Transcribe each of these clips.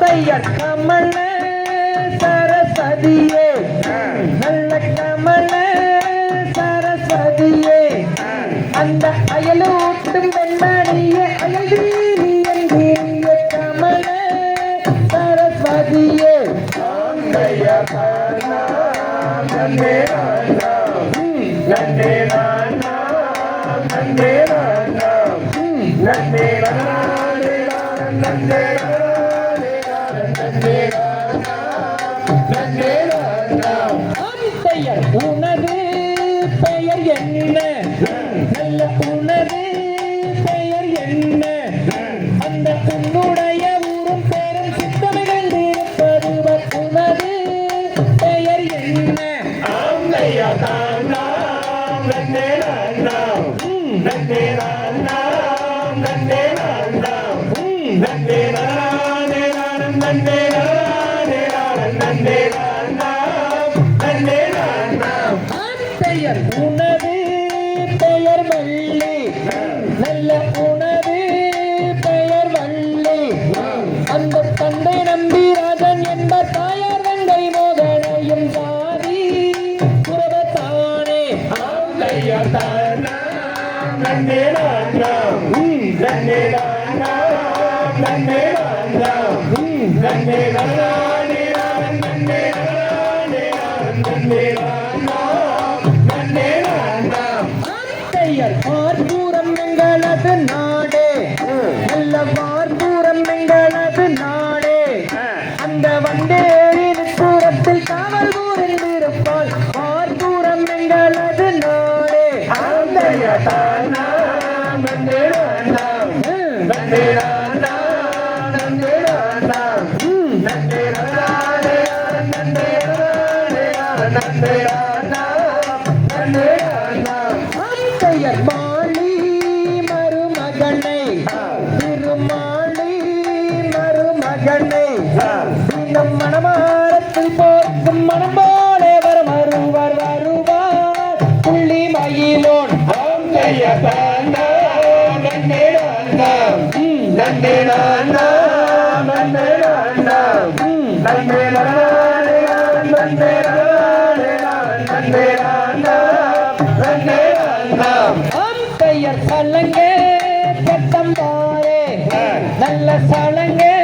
பெயர் கமல சரஸ்வதியே. நல்ல கமல சரஸ்வதியே. அந்த அயலூர் ஆண் பெயர் உனது பெயர் என்ன நல்ல உன பெயர் உனது பெயர் வள்ளி ஆண் எங்களது நாடே. நல்ல எங்களது நாடே. அந்த காவல் ஊரில் இருப்பால் பார்ப்பூரம் எங்களது நாடே. மனம் போலே வரும் வருவார் வருவார். புள்ளி மயிலோன் பெயர் சலங்கே செத்தம்பாரே நல்ல சலங்கே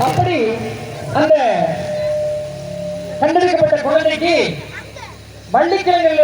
அப்படி அந்த கண்டெடுக்கப்பட்ட குழந்தைக்கு வள்ளிக்கிழங்கில்